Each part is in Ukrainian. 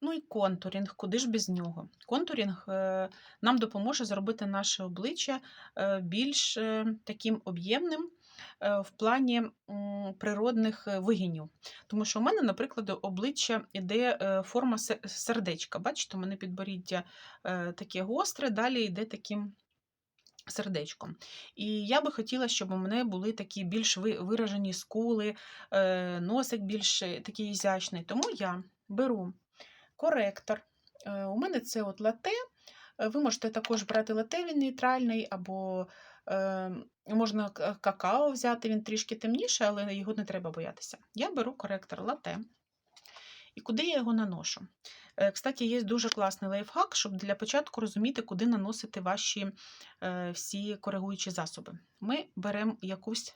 Ну і контурінг, куди ж без нього? Контурінг е, нам допоможе зробити наше обличчя е, більш е, таким об'ємним в плані природних вигинів. Тому що у мене, наприклад, обличчя іде форма сердечка. Бачите, у мене підборіддя таке гостре, далі йде таким сердечком. І я би хотіла, щоб у мене були такі більш виражені скули, носик більш такий ізящний. Тому я беру коректор. Е, У мене це от лате. Е, Ви можете також брати лате, він нейтральний, або е, можна какао взяти, він трішки темніший, але його не треба боятися. Я беру коректор лате. І куди я його наношу? Е, Кстати, є дуже класний лайфхак, щоб для початку розуміти, куди наносити ваші е, всі коригуючі засоби. Ми беремо якусь,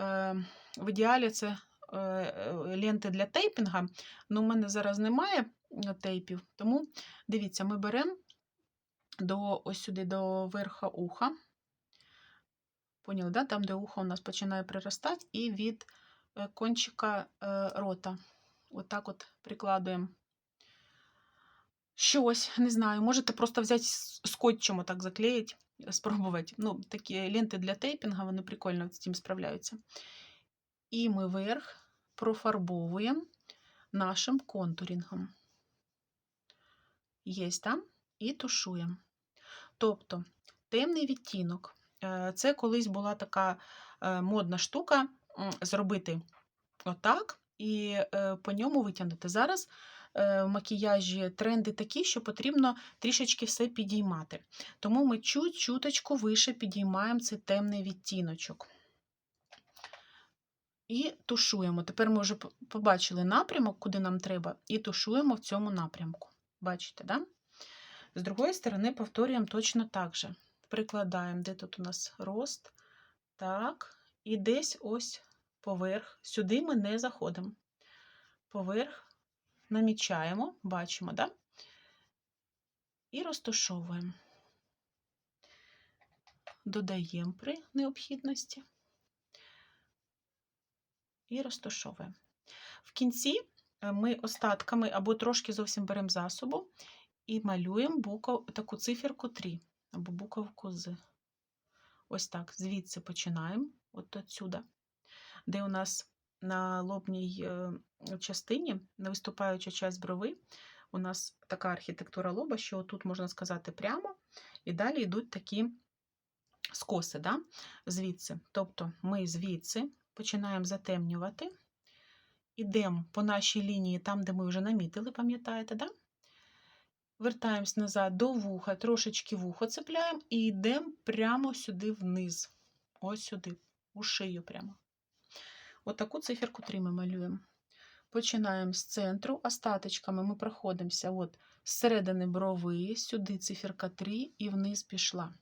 е, в ідеалі це е, е, ленти для тейпінга, але у мене зараз немає тейпів, тому дивіться, ми беремо до, ось сюди до верха уха. Поняли, да? там, де ухо у нас починає приростати, і від е, кончика е, рота. Отак от прикладуємо. Щось, не знаю, можете просто взяти скотчем отак заклеїть, спробувати. Ну, такі ленти для тейпінга, вони прикольно з цим справляються. І ми верх профарбовуємо нашим контурінгом. Є там і тушуємо. Тобто темний відтінок. Е, Це колись була така е, модна штука зробити отак і е, по ньому витягнути. Зараз в макіяжі тренди такі, що потрібно трішечки все підіймати. Тому ми чуть-чуточку вище підіймаємо цей темний відтіночок. І тушуємо. Тепер ми вже побачили напрямок, куди нам треба, і тушуємо в цьому напрямку. Бачите, да? З другої сторони повторюємо точно так же. Прикладаємо, де тут у нас рост. Так, і десь ось поверх. Сюди ми не заходимо. Поверх намічаємо, бачимо, да? І розташовуємо. Додаємо при необхідності. І розташовуємо. В кінці ми остатками або трошки зовсім беремо засобу і малюємо букв, таку циферку 3 або буковку з. Ось так, звідси починаємо, от отсюда, де у нас на лобній е, частині, на виступаюча часть брови, у нас така архітектура лоба, що тут можна сказати прямо, і далі йдуть такі скоси, да? звідси. Тобто ми звідси починаємо затемнювати, ідемо по нашій лінії, там, де ми вже намітили, пам'ятаєте, да? Вертаємось назад до вуха, трошечки вухо цепляємо і йдемо прямо сюди вниз. Ось сюди, у шию прямо. Отаку циферку 3 ми малюємо. Починаємо з центру, остаточками ми проходимося от з середини брови, сюди циферка 3 і вниз пішла.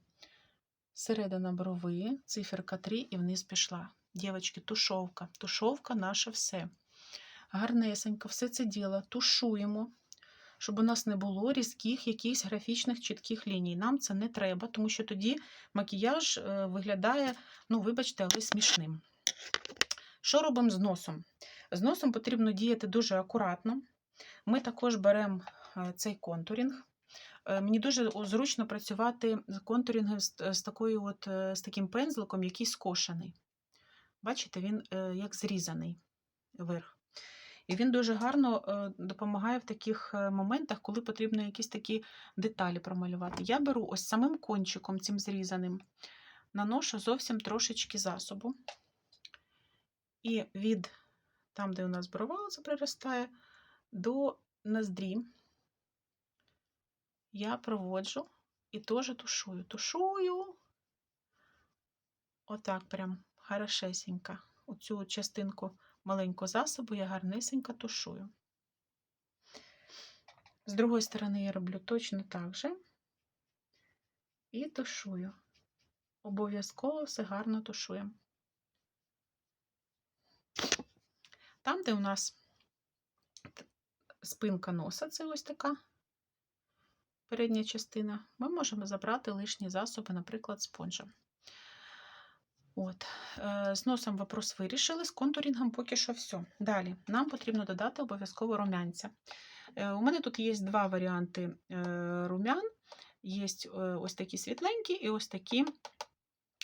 Середина брови, циферка 3 і вниз пішла. Дівчатки, тушовка. Тушовка наше все. Гарнесенько, все це діло тушуємо, щоб у нас не було різких якихось графічних чітких ліній. Нам це не треба, тому що тоді макіяж е, виглядає, ну, вибачте, але смішним. Що робимо з носом? З носом потрібно діяти дуже акуратно. Ми також беремо е, цей контурінг. Е, Мені дуже зручно працювати з контурінгом з, такою от, з таким пензликом, який скошений. Бачите, він як зрізаний вверх. І він дуже гарно е, допомагає в таких е, моментах, коли потрібно якісь такі деталі промалювати. Я беру ось самим кончиком, цим зрізаним, наношу зовсім трошечки засобу. І від там, де у нас брова приростає, до ноздрі я проводжу і теж тушую. Тушую отак прям хорошесенько. Оцю частинку маленького засобу я гарнесенько тушую. З другої сторони я роблю точно так же і тушую. Обов'язково все гарно тушуємо. Там, де у нас спинка носа, це ось така передня частина, ми можемо забрати лишні засоби, наприклад, спонжем. От. З носом вопрос вирішили, з контурінгом поки що все. Далі нам потрібно додати обов'язково румянця. Е, У мене тут є два варіанти е, румян. Є ось такі світленькі і ось такі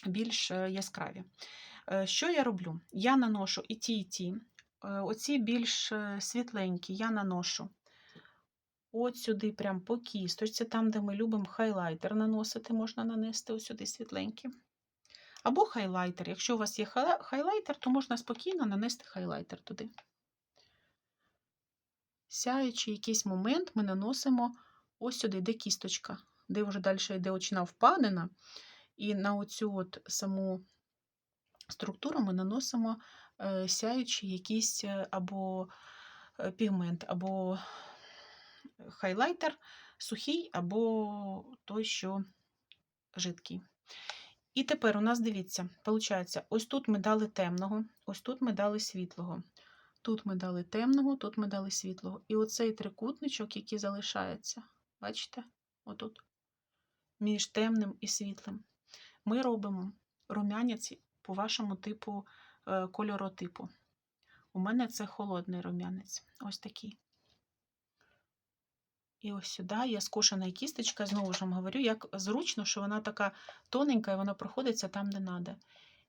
більш яскраві. Що я роблю? Я наношу і ті, і ті. Оці більш світленькі я наношу от сюди, прям по кісточці, там, де ми любимо хайлайтер наносити, можна нанести ось сюди світленькі. Або хайлайтер. Якщо у вас є хайлайтер, то можна спокійно нанести хайлайтер туди. Сяючи якийсь момент, ми наносимо ось сюди, де кісточка, де вже далі йде очна впадина. І на оцю от саму структуру ми наносимо е, сяючий якийсь е, або е, пігмент, або хайлайтер сухий, або той, що жидкий. І тепер у нас дивіться, виходить, ось тут ми дали темного, ось тут ми дали світлого. Тут ми дали темного, тут ми дали світлого. І оцей трикутничок, який залишається, бачите? Отут, між темним і світлим. Ми робимо рум'янець по вашому типу е, кольоротипу. У мене це холодний рум'янець. Ось такий. І ось сюди є скошена кісточка, знову ж вам говорю, як зручно, що вона така тоненька і вона проходиться там, де треба.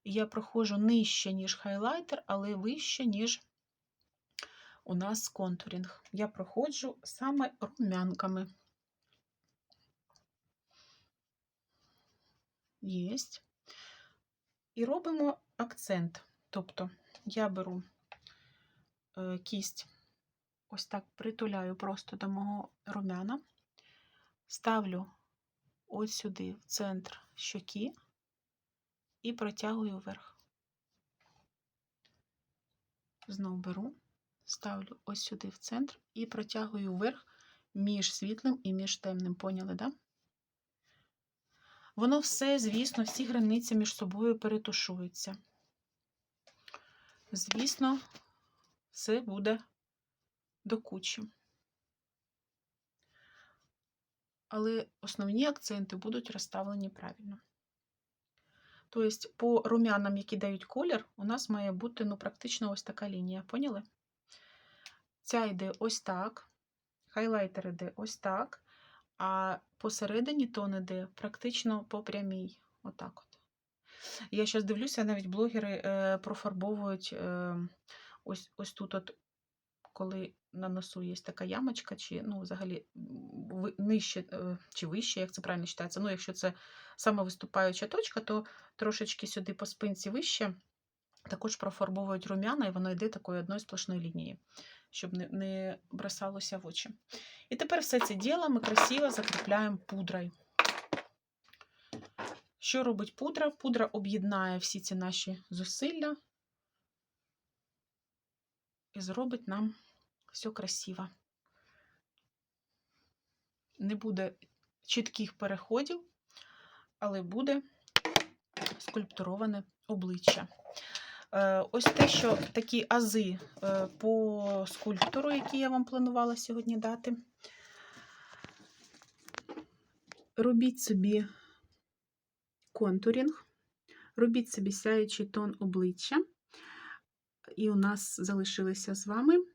І я проходжу нижче, ніж хайлайтер, але вище, ніж у нас контурінг. Я проходжу саме рум'янками. Єсть. І робимо акцент. Тобто я беру е, кість, ось так притуляю просто до мого румяна, ставлю ось сюди, в центр щоки, і протягую вверх. Знову беру, ставлю ось сюди в центр і протягую вверх між світлим і між темним. Поняли, да? Воно все, звісно, всі границі між собою перетушуються. Звісно, все буде до кучі. Але основні акценти будуть розставлені правильно. Тобто, по рум'янам, які дають колір, у нас має бути ну, практично ось така лінія. Поняли? Ця йде ось так, хайлайтер йде ось так. А посередині тон іде практично по прямій. Отак от. Я зараз дивлюся, навіть блогери е, профарбовують е, ось ось тут, от, коли на носу є така ямочка, чи ну, взагалі нижче е, чи вище, як це правильно читається. Ну, якщо це саме виступаюча точка, то трошечки сюди по спинці вище. Також профарбовують рум'яна, і воно йде такою одною сплошною лінією, щоб не, не бросалося в очі. І тепер все це діло ми красиво закріпляємо пудрою. Що робить пудра? Пудра об'єднає всі ці наші зусилля і зробить нам все красиво. Не буде чітких переходів, але буде скульптуроване обличчя. Е, Ось те, що такі ази е, по скульптору, які я вам планувала сьогодні дати. Робіть собі контурінг, робіть собі сяючий тон обличчя. І у нас залишилися з вами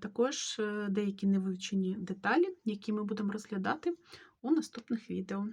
також е, деякі невивчені деталі, які ми будемо розглядати у наступних відео.